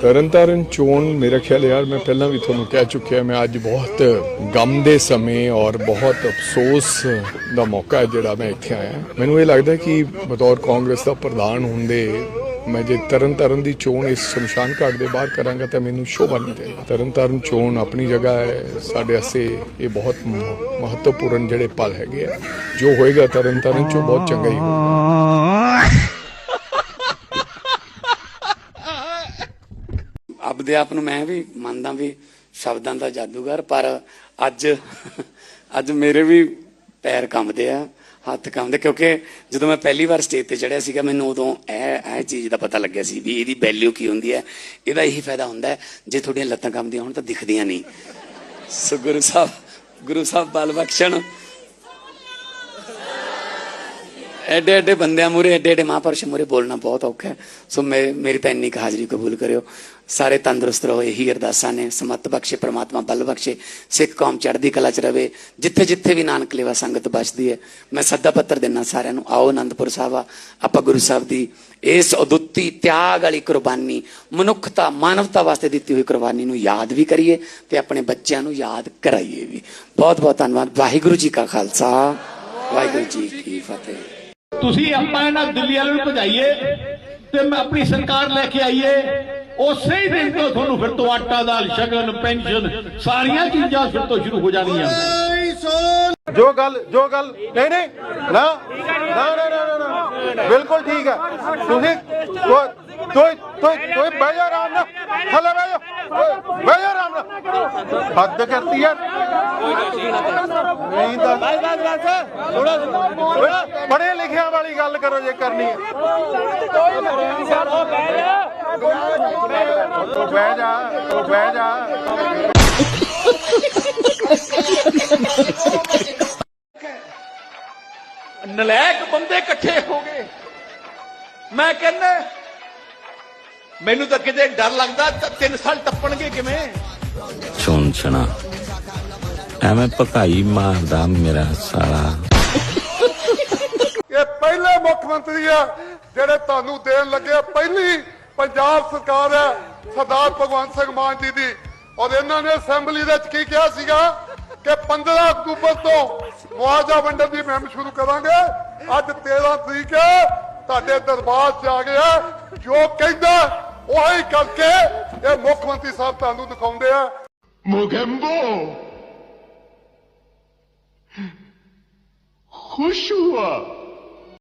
ਤਰਨਤਾਰਨ ਚੋਣ ਮੇਰਾ ਖਿਆਲ ਯਾਰ, ਮੈਂ ਪਹਿਲਾਂ ਵੀ ਤੁਹਾਨੂੰ ਕਹਿ ਚੁੱਕਿਆ, ਮੈਂ ਅੱਜ ਬਹੁਤ ਗਮ ਦੇ ਸਮੇਂ ਔਰ ਬਹੁਤ ਅਫਸੋਸ ਦਾ ਮੌਕਾ ਹੈ ਜਿਹੜਾ ਮੈਂ ਇੱਥੇ ਆਇਆ। ਮੈਨੂੰ ਇਹ ਲੱਗਦਾ ਕਿ ਬਤੌਰ ਕਾਂਗਰਸ ਦਾ ਪ੍ਰਧਾਨ ਹੁੰਦੇ ਮੈਂ ਜੇ ਤਰਨਤਾਰਨ ਦੀ ਚੋਣ ਇਸ ਸ਼ਮਸ਼ਾਨ ਘਾਟ ਦੇ ਬਾਹਰ ਕਰਾਂਗਾ ਤਾਂ ਮੈਨੂੰ ਸ਼ੋਭਾ ਨਹੀਂ ਦੇਗਾ ਤਰਨਤਾਰਨ ਚੋਣ ਆਪਣੀ ਜਗ੍ਹਾ ਹੈ, ਸਾਡੇ ਵਾਸਤੇ ਇਹ ਬਹੁਤ ਮਹੱਤਵਪੂਰਨ ਜਿਹੜੇ ਪਲ ਹੈਗੇ ਆ। ਜੋ ਹੋਏਗਾ ਤਰਨਤਾਰਨ ਚੋਂ ਬਹੁਤ ਚੰਗਾ ਹੀ ਹੋਏਗਾ। ਆਪਦੇ ਆਪ ਨੂੰ ਮੈਂ ਵੀ ਮੰਨਦਾ ਵੀ ਸ਼ਬਦਾਂ ਦਾ ਜਾਦੂਗਰ, ਪਰ ਅੱਜ ਅੱਜ ਮੇਰੇ ਵੀ ਪੈਰ ਕੰਬਦੇ ਆ, ਹੱਥ ਕੰਬਦੇ, ਕਿਉਂਕਿ ਜਦੋਂ ਮੈਂ ਪਹਿਲੀ ਵਾਰ ਸਟੇਜ ਤੇ ਚੜਿਆ ਸੀਗਾ, ਮੈਨੂੰ ਉਦੋਂ ਇਹ ਇਹ ਚੀਜ਼ ਦਾ ਪਤਾ ਲੱਗਿਆ ਸੀ ਵੀ ਇਹਦੀ ਵੈਲਿਊ ਕੀ ਹੁੰਦੀ ਹੈ। ਇਹਦਾ ਇਹੀ ਫਾਇਦਾ ਹੁੰਦਾ ਹੈ, ਜੇ ਤੁਹਾਡੀਆਂ ਲੱਤਾਂ ਕੰਬਦੀਆਂ ਹੋਣ ਤਾਂ ਦਿਖਦੀਆਂ ਨਹੀਂ। ਸੋ ਗੁਰੂ ਸਾਹਿਬ ਗੁਰੂ ਸਾਹਿਬ ਬਲ ਬਖਸ਼ਣ। ਐਡੇ ਐਡੇ ਬੰਦਿਆਂ ਮੂਰੇ ਐਡੇ ਐਡੇ ਮਹਾਂਪੁਰਸ਼ ਮੂਰੇ ਬੋਲਣਾ ਬਹੁਤ ਔਖਾ ਹੈ। ਸੋ ਮੈਂ ਮੇਰੀ ਤਾਂ ਇੰਨੀ ਕੁ ਹਾਜ਼ਰੀ ਕਬੂਲ ਕਰਿਓ। ਸਾਰੇ ਤੰਦਰੁਸਤ ਰਹੋ ਇਹੀ ਅਰਦਾਸਾਂ ਨੇ। ਸਮਤ ਬਖਸ਼ੇ ਪ੍ਰਮਾਤਮਾ ਬਲ ਬਖਸ਼ੇ। ਸਿੱਖ ਕੌਮ ਚੜ੍ਹਦੀ ਕਲਾ ਚ ਰਵੇ। ਜਿੱਥੇ ਜਿੱਥੇ ਵੀ ਨਾਨਕ ਲੇਵਾ ਸੰਗਤ ਬਚਦੀ ਹੈ ਮੈਂ ਸੱਦਾ ਪੱਤਰ ਦਿੰਨਾ ਸਾਰਿਆਂ ਨੂੰ ਆਓ ਆਨੰਦਪੁਰ ਸਾਹਿਬ ਆ, ਆਪਾਂ ਗੁਰੂ ਸਾਹਿਬ ਦੀ ਇਸ ਅਦੁੱਤੀ ਤਿਆਗ ਵਾਲੀ ਕੁਰਬਾਨੀ ਮਨੁੱਖਤਾ ਮਾਨਵਤਾ ਵਾਸਤੇ ਦਿੱਤੀ ਹੋਈ ਕੁਰਬਾਨੀ ਨੂੰ ਯਾਦ ਵੀ ਕਰੀਏ ਤੇ ਆਪਣੇ ਬੱਚਿਆਂ ਨੂੰ ਯਾਦ ਕਰਾਈਏ ਵੀ। ਬਹੁਤ ਬਹੁਤ ਧੰਨਵਾਦ। ਵਾਹਿਗੁਰੂ ਜੀ ਕਾ ਖਾਲਸਾ। ਵਾਹਿਗੁਰੂ ਜੀ ਕੀ ਫਤਿਹ। ਤੁਸੀਂ ਆਪਾਂ ਇਹਨਾਂ ਦਿੱਲੀ ਵਾਲੇ ਨੂੰ ਭਜਾਈਏ ਤੇ ਮੈਂ ਆਪਣੀ ਸਰਕਾਰ ਲੈ ਕੇ ਆਈਏ ਉਸੇ ਹੀ ਦਿਨ ਤੋਂ ਤੁਹਾਨੂੰ ਫਿਰ ਤੋਂ ਆਟਾ ਦਾਲ ਸ਼ਗਨ ਪੈਨਸ਼ਨ ਸਾਰੀਆਂ ਚੀਜ਼ਾਂ ਫਿਰ ਤੋਂ ਸ਼ੁਰੂ ਹੋ ਜਾਣੀਆਂ। ਜੋ ਗੱਲ ਜੋ ਗੱਲ ਨਹੀਂ ਨਹੀਂ ਨਾ ਨਾ ਨਾ, ਨਾ ਬਿਲਕੁਲ ਠੀਕ ਹੈ। ਤੁਸੀਂ ਕੋਈ ਕੋਈ ਕੋਈ ਬਹਿ ਜਾ ਆਰਾਮ ਨਾਲ। ਥੱਲੇ ਬਹਿ ਜਾ। ਓਏ, ਬਹਿ ਜਾ ਆਰਾਮ ਨਾਲ। ਹੱਦ ਕਰਤੀ ਯਾਰ। ਨਹੀਂ ਤਾਂ ਓਏ, ਪੜ੍ਹੇ ਲਿਖਿਆਂ ਵਾਲੀ ਗੱਲ ਕਰੋ ਜੇ ਕਰਨੀ ਹੈ। ਤੂੰ ਬਹਿ ਜਾ ਤੂੰ ਬਹਿ ਜਾ। ਨਲਾਇਕ ਬੰਦੇ ਇਕੱਠੇ ਹੋ ਗਏ। ਮੈਂ ਕਹਿੰਦਾ ਮੈਨੂੰ ਤਾਂ ਕਿਤੇ ਡਰ ਲੱਗਦਾ ਤਾਂ ਤਿੰਨ ਸਾਲ ਟੱਪਣਗੇ ਕਿਵੇਂ? ਚੁਣ ਚਣਾ ਐਵੇਂ ਪਕਾਈ ਮਾਰਦਾ ਮੇਰਾ ਸਾਲਾ। ਇਹ ਪਹਿਲੇ ਮੁੱਖ ਮੰਤਰੀ ਆ ਜਿਹੜੇ ਤੁਹਾਨੂੰ ਦੇਣ ਲੱਗੇ ਪਹਿਲੀ ਪੰਜਾਬ ਸਰਕਾਰ ਹੈ ਸਰਦਾਰ ਭਗਵੰਤ ਸਿੰਘ ਮਾਨ ਜੀ ਦੀ। ਔਰ ਇਹਨਾਂ ਨੇ ਅਸੈਂਬਲੀ ਦੇ ਵਿੱਚ ਕੀ ਕਿਹਾ ਸੀਗਾ? ਕਿ 15 ਅਕਤੂਬਰ ਤੋਂ ਮੁਆਵਜ਼ਾ ਵੰਡਣ ਦੀ ਮੁਹਿੰਮ ਸ਼ੁਰੂ ਕਰਾਂਗੇ। ਅੱਜ 13 ਤਰੀਕ ਹੈ ਤੁਹਾਡੇ ਦਰਬਾਰ 'ਚ ਆ ਗਿਆ। ਜੋ ਕਹਿੰਦਾ ਉਹੀ ਕਰਕੇ ਇਹ ਮੁੱਖ ਮੰਤਰੀ ਸਾਹਿਬ ਤੁਹਾਨੂੰ ਦਿਖਾਉਂਦੇ ਆ। ਮੁਗੰਬੋ ਖੁਸ਼ ਹੁਆ।